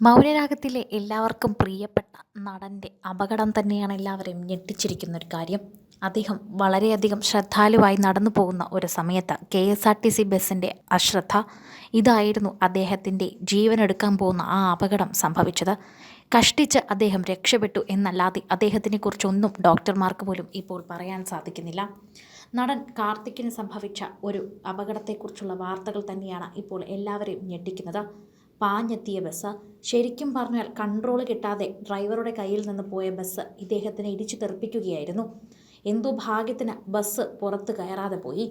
മൗനരാഗത്തിലെ എല്ലാവർക്കും പ്രിയപ്പെട്ട നടന്റെ അപകടം തന്നെയാണ് എല്ലാവരെയും ഞെട്ടിച്ചിരിക്കുന്ന ഒരു കാര്യം. അദ്ദേഹം വളരെയധികം ശ്രദ്ധാലുവായി നടന്നു പോകുന്ന ഒരു സമയത്ത് K S R T C ബസ്സിന്റെ അശ്രദ്ധ ഇതായിരുന്നു അദ്ദേഹത്തിന്റെ ജീവനെടുക്കാൻ പോകുന്ന ആ അപകടം സംഭവിച്ചത്. കഷ്ടിച്ച് അദ്ദേഹം രക്ഷപ്പെട്ടു എന്നല്ലാതെ അദ്ദേഹത്തിനെക്കുറിച്ചൊന്നും ഡോക്ടർമാർക്ക് പോലും ഇപ്പോൾ പറയാൻ സാധിക്കുന്നില്ല. നടൻ കാർത്തിക്കിന് സംഭവിച്ച ഒരു അപകടത്തെക്കുറിച്ചുള്ള വാർത്തകൾ തന്നെയാണ് ഇപ്പോൾ എല്ലാവരെയും ഞെട്ടിക്കുന്നത്. പാഞ്ഞെത്തിയ ബസ്. ശരിക്കും പറഞ്ഞാൽ കൺട്രോൾ കിട്ടാതെ ഡ്രൈവറുടെ കയ്യിൽ നിന്ന് പോയ ബസ് ഇദ്ദേഹത്തിനെ ഇടിച്ചു തെറിപ്പിക്കുകയായിരുന്നു. എന്തോ ഭാഗ്യത്തിന് ബസ് പുറത്ത് കയറാതെ പോയി.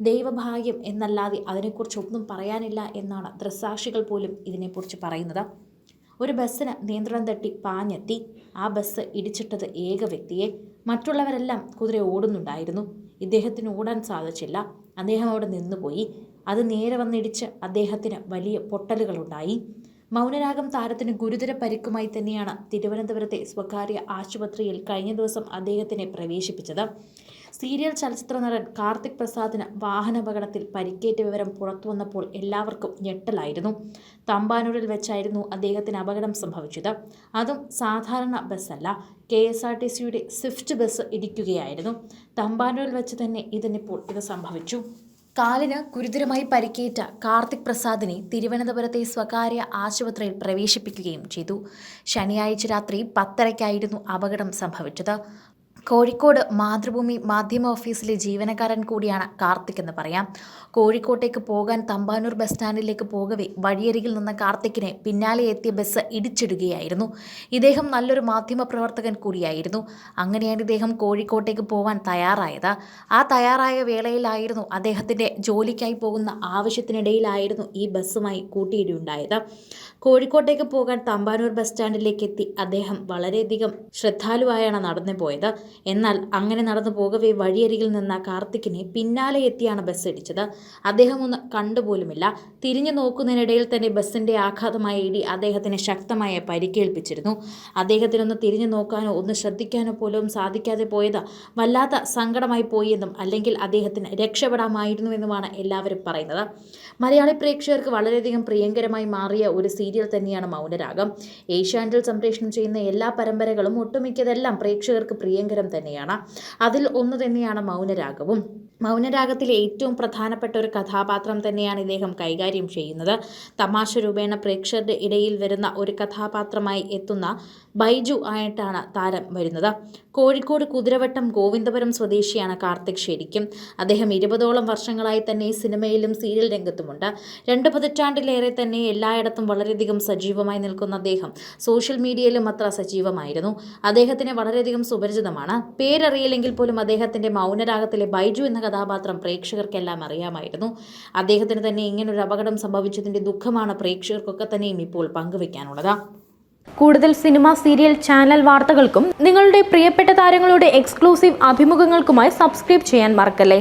ദൈവഭാഗ്യം എന്നല്ലാതെ അതിനെക്കുറിച്ച് ഒന്നും പറയാനില്ല എന്നാണ് ദൃസാക്ഷികൾ പോലും ഇതിനെക്കുറിച്ച് പറയുന്നത്. ഒരു ബസ്സിന് നിയന്ത്രണം തട്ടി പാഞ്ഞെത്തി. ആ ബസ് ഇടിച്ചിട്ടത് ഏക വ്യക്തിയെ. മറ്റുള്ളവരെല്ലാം കുതിര ഓടുന്നുണ്ടായിരുന്നു. ഇദ്ദേഹത്തിന് ഓടാൻ സാധിച്ചില്ല. അദ്ദേഹം അവിടെ നിന്നുപോയി. അത് നേരെ വന്നിടിച്ച് അദ്ദേഹത്തിന് വലിയ പൊട്ടലുകളുണ്ടായി. മൗനരാഗം താരത്തിന് ഗുരുതര പരിക്കുമായി തന്നെയാണ് തിരുവനന്തപുരത്തെ സ്വകാര്യ ആശുപത്രിയിൽ കഴിഞ്ഞ ദിവസം അദ്ദേഹത്തിനെ പ്രവേശിപ്പിച്ചത്. സീരിയൽ ചലച്ചിത്ര നടൻ കാർത്തിക് പ്രസാദിന് വാഹനാപകടത്തിൽ പരിക്കേറ്റ വിവരം പുറത്തു വന്നപ്പോൾ എല്ലാവർക്കും ഞെട്ടലായിരുന്നു. തമ്പാനൂരിൽ വെച്ചായിരുന്നു അദ്ദേഹത്തിന് അപകടം സംഭവിച്ചത്. അതും സാധാരണ ബസ്സല്ല. കെ എസ് ആർ ടി സിയുടെ സ്വിഫ്റ്റ് ബസ് ഇടിക്കുകയായിരുന്നു. തമ്പാനൂരിൽ വെച്ച് തന്നെ ഇതിനിപ്പോൾ ഇത് സംഭവിച്ചു. കാലിന് ഗുരുതരമായി പരിക്കേറ്റ കാർത്തിക് പ്രസാദിനെ തിരുവനന്തപുരത്തെ സ്വകാര്യ ആശുപത്രിയിൽ പ്രവേശിപ്പിക്കുകയും ചെയ്തു. ശനിയാഴ്ച രാത്രി പത്തരയ്ക്കായിരുന്നു അപകടം സംഭവിച്ചത്. കോഴിക്കോട് മാതൃഭൂമി മാധ്യമ ഓഫീസിലെ ജീവനക്കാരൻ കൂടിയാണ് കാർത്തിക് എന്ന് പറയാം. കോഴിക്കോട്ടേക്ക് പോകാൻ തമ്പാനൂർ ബസ് സ്റ്റാൻഡിലേക്ക് പോകവേ വഴിയരികിൽ നിന്ന കാർത്തിക്കിനെ പിന്നാലെ എത്തിയ ബസ് ഇടിച്ചിടുകയായിരുന്നു. ഇദ്ദേഹം നല്ലൊരു മാധ്യമ പ്രവർത്തകൻ കൂടിയായിരുന്നു. അങ്ങനെയാണ് ഇദ്ദേഹം കോഴിക്കോട്ടേക്ക് പോകാൻ തയ്യാറായത്. ആ തയ്യാറായ വേളയിലായിരുന്നു അദ്ദേഹത്തിന്റെ ജോലിക്കായി പോകുന്ന ആവശ്യത്തിനിടയിലായിരുന്നു ഈ ബസ്സുമായി കൂട്ടിയിടിയുണ്ടായത്. കോഴിക്കോട്ടേക്ക് പോകാൻ തമ്പാനൂർ ബസ് സ്റ്റാൻഡിലേക്ക് എത്തി അദ്ദേഹം വളരെയധികം ശ്രദ്ധാലുവായാണ് നടന്നു പോയത് എന്നാൽ അങ്ങനെ നടന്നു പോകവേ വഴിയരികിൽ നിന്ന കാർത്തിക്കിനെ പിന്നാലെ എത്തിയാണ് ബസ് ഇടിച്ചത്. അദ്ദേഹം ഒന്ന് കണ്ടുപോലുമില്ല. തിരിഞ്ഞു നോക്കുന്നതിനിടയിൽ തന്നെ ബസ്സിന്റെ ആഘാതമായ ഇടി അദ്ദേഹത്തിന് ശക്തമായ പരിക്കേൽപ്പിച്ചിരുന്നു. അദ്ദേഹത്തിനൊന്ന് തിരിഞ്ഞു നോക്കാനോ ഒന്ന് ശ്രദ്ധിക്കാനോ പോലും സാധിക്കാതെ പോയത് വല്ലാത്ത സങ്കടമായി പോയെന്നും അല്ലെങ്കിൽ അദ്ദേഹത്തിന് രക്ഷപ്പെടാമായിരുന്നുവെന്നുമാണ് എല്ലാവരും പറയുന്നത്. മലയാളി പ്രേക്ഷകർക്ക് വളരെയധികം പ്രിയങ്കരമായി മാറിയ ഒരു സീരിയൽ തന്നെയാണ് മൗനരാഗം. ഏഷ്യാനെറ്റിൽ സംപ്രേഷണം ചെയ്യുന്ന എല്ലാ പരമ്പരകളും ഒട്ടുമിക്കതെല്ലാം പ്രേക്ഷകർക്ക് പ്രിയങ്കരം തന്നെയാണ്. അതിൽ ഒന്ന് തന്നെയാണ് മൗനരാഗവും. മൗനരാഗത്തിലെ ഏറ്റവും പ്രധാനപ്പെട്ട ഒരു കഥാപാത്രം തന്നെയാണ് ഇദ്ദേഹം കൈകാര്യം ചെയ്യുന്നത്. തമാശ രൂപേണ പ്രേക്ഷകരുടെ ഇടയിൽ വരുന്ന ഒരു കഥാപാത്രമായി എത്തുന്ന ബൈജു ആയിട്ടാണ് താരം വരുന്നത്. കോഴിക്കോട് കുതിരവട്ടം ഗോവിന്ദപുരം സ്വദേശിയാണ് കാർത്തിക് ശരിക്കും. അദ്ദേഹം ഇരുപതോളം വർഷങ്ങളായി തന്നെ സിനിമയിലും സീരിയൽ രംഗത്തുമുണ്ട്. രണ്ട് പതിറ്റാണ്ടിലേറെ തന്നെ എല്ലായിടത്തും വളരെയധികം സജീവമായി നിൽക്കുന്ന അദ്ദേഹം സോഷ്യൽ മീഡിയയിലും അത്ര സജീവമായിരുന്നു. അദ്ദേഹത്തിന് വളരെയധികം സുപരിചിതമാണ്. പേരറിയില്ലെങ്കിൽ പോലും അദ്ദേഹത്തിന്റെ മൗനരാഗത്തിലെ ബൈജു എന്ന കഥാപാത്രം പ്രേക്ഷകർക്കെല്ലാം അറിയാമായിരുന്നു. അദ്ദേഹത്തിന് തന്നെ ഇങ്ങനൊരു അപകടം സംഭവിച്ചതിന്റെ ദുഃഖമാണ് പ്രേക്ഷകർക്കൊക്കെ തന്നെയും ഇപ്പോൾ പങ്കുവയ്ക്കാനുള്ളത് കൂടുതൽ സിനിമ സീരിയൽ ചാനൽ വാർത്തകൾക്കും നിങ്ങളുടെ പ്രിയപ്പെട്ട താരങ്ങളുടെ എക്സ്ക്ലൂസീവ് അഭിമുഖങ്ങൾക്കുമായി സബ്സ്ക്രൈബ് ചെയ്യാൻ മറക്കല്ലേ?